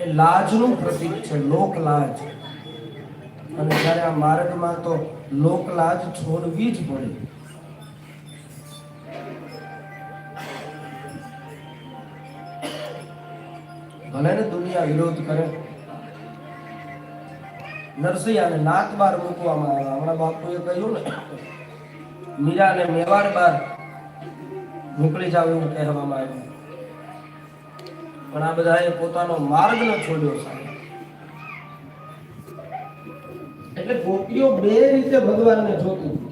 એ લાજનું પ્રતીક છે લોક અને જ્યારે આ માર્ગમાં તો લોક છોડવી જ પડે. ભલે ને દુનિયા વિરોધ કરે. નરસૈયાને નાત બાર મૂકવામાં આવ્યા. હમણાં બાપુએ કહ્યું ને, મીરાને મેવાડ બાર મોકલી જાવ એવું કહેવામાં આવ્યું. પણ આ બધાએ પોતાનો માર્ગ ન છોડ્યો સાહેબ એટલે ગોપીઓ બે રીતે ભગવાનને જોતી.